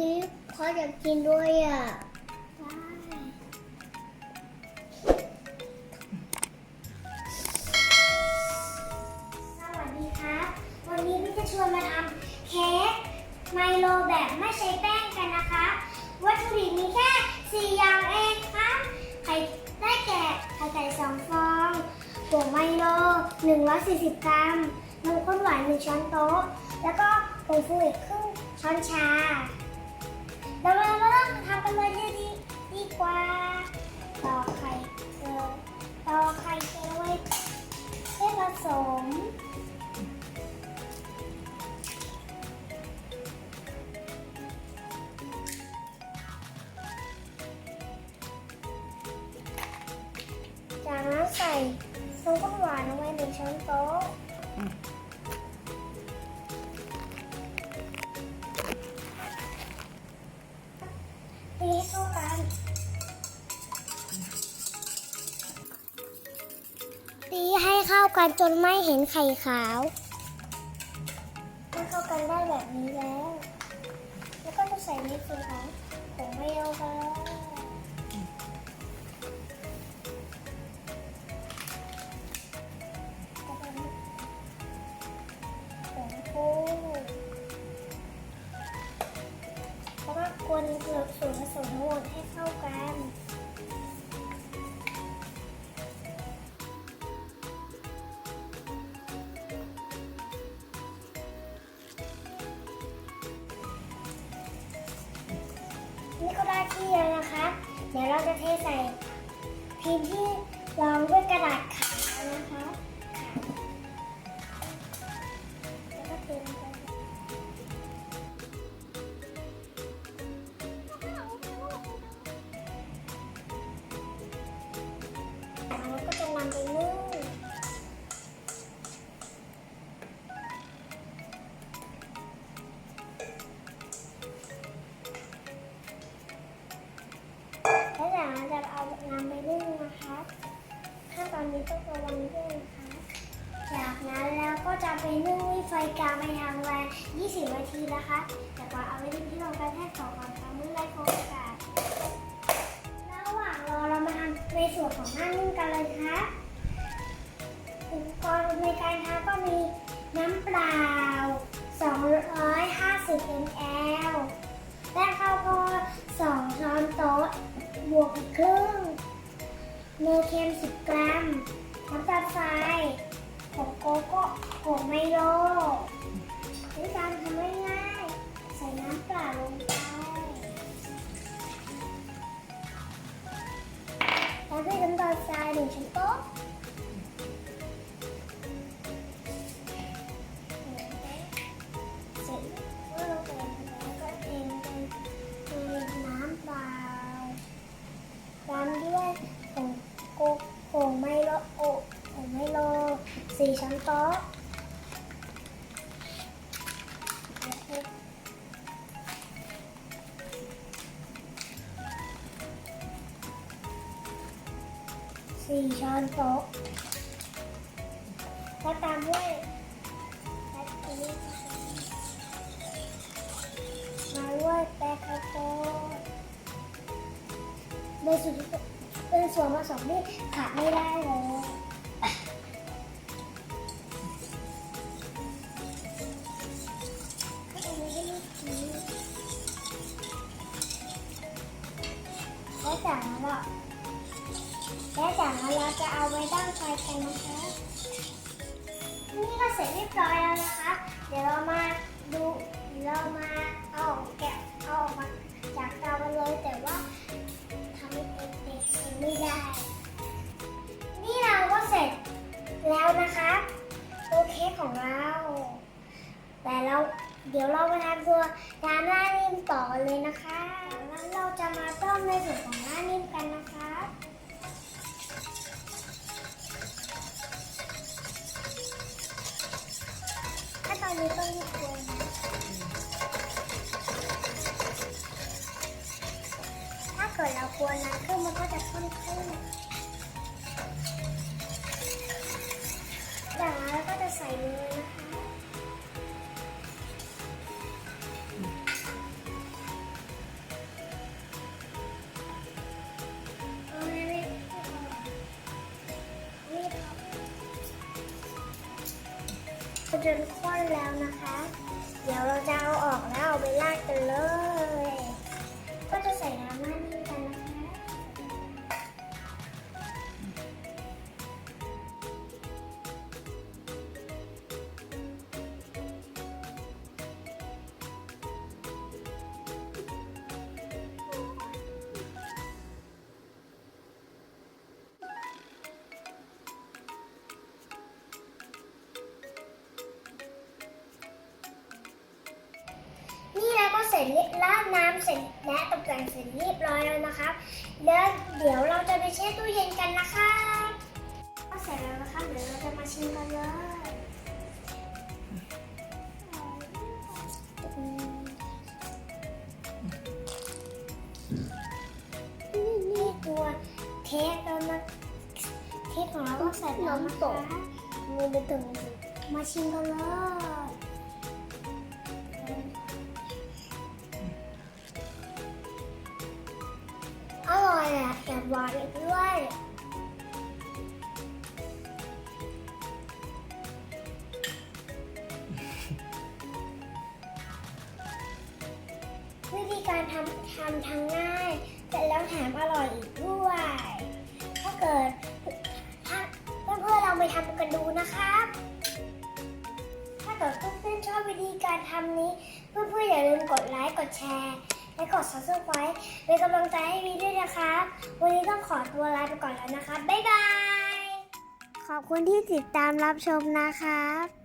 สิพออยากกินด้วยอะได้สวัสดีครับ วันนี้พี่จะชวนมาทำเค้กไมโลแบบไม่ใช้แป้งกันนะคะ วัตถุดิบมีแค่4อย่างเองครับไข่ได้แก่ไข่ไก่สองฟองผงไมโล 140 กรัมนมข้นหวาน 1 ช้อนโต๊ะ แล้วก็ผงฟูอีกครึ่งช้อนชา เรามาเริ่มทำกันเลยดีดีกว่าต่อไข่เกลือต่อไข่เกลือไว้ให้ผสมจากนั้นใส่นมข้นหวานลงไปหนึ่งช้อนโต๊ะ กันจนไม่เห็นไข่ขาวเมื่อเข้ากันได้แบบนี้แล้ว แล้วก็จะใส่ในส่วนของผงไม่เอาไปผงฟูแล้วก็กวนส่วนผสมทั้งหมดให้เข้ากัน นี่ก็ได้ที่แล้วนะคะ เดี๋ยวเราจะเทใส่พิมพ์ที่รองด้วยกระดาษค่ะ น้ำไปนึ่งนะคะขั้นตอนนี้ต้องระวังด้วยนะคะ จากนั้นแล้วก็จะไปนึ่งที่ไฟกลางไปทางแรง20 นาทีนะคะ แต่ก่อนเอาไปนึ่งที่โรงกระแทกสองก่อนค่ะเมื่อไรโฟกัสระหว่างรอเรามาทำในส่วนของหน้านึ่งกันเลยค่ะอุปกรณ์ในการทำก็มีน้ำเปล่า 250 ml แป้งข้าวโพด2ช้อนโต๊ะบวกอีกครึ่ง เนยเค็ม 10 กรัม น้ำตาลทรายผงโกโก้ผงไมโลด้วยการทำง่าย ช้นโต๊ะสี่ช้อนโต๊ะแล้วตามด้วยมาด้วยแป้งข้าวโพดเป็นส่วนเป็นส่วนผสมที่ขาดไม่ได้เลย แล้วจากนั้นเราจะเอาไว้ตั้งไฟกันนะคะนี่ก็เสร็จเรียบร้อยแล้วนะคะ เดี๋ยวเรามาดูเรามาเอาออกแกะเอาออกมาจากเตาเลยแต่ว่าทำเป็นเด็กไม่ได้ นี่เราก็เสร็จแล้วนะคะตัวเคของเรา แต่เราเดี๋ยวเรามาทำตัวน้ำหน้านิ่มต่อเลยนะคะงั้นเราจะมาต้มในส่วนของ กิดเรากวนน้ำขึ้นมันก็จะข้นขึ้นจางนั้นเราก็จะใส่มือนะคะโอเคนี่พอจนข้นแล้วนะคะ เดี๋ยวเราจะเอาออกแล้วเอาไปลากกันเลย ก็จะใส่น้ำหน้านี้กันนะคะ เราก็เสร็จเรียบราดน้ำเสร็จและตกแต่งเสร็จเรียบร้อยแล้วนะครับ แล้วเดี๋ยวเราจะไปแช่ตู้เย็นกันนะครับก็เสร็จแล้วนะครับเดี๋ยวเราจะมาชิมกันเลยอืมนี่ตัวเค้กแล้วนะเค้กของเราก็เสร็จแล้วนะคะมือไปถึงมาชิมกันเลย หวานอีกด้วยวิธีการทำทำทั้งง่ายเสร็จแล้วแถมอร่อยอีกด้วย ถ้าเกิดถ้าเพื่อนๆเราไปทำกันดูนะครับ ถ้าเกิดเพื่อนๆชอบวิธีการทำนี้ เพื่อนๆอย่าลืมกดไลค์กดแชร์ และกด subscribe เป็นกำลังใจให้มีด้วยนะครับ วันนี้ต้องขอตัวลาไปก่อนแล้วนะครับบ๊ายบาย ขอบคุณที่ติดตามรับชมนะครับ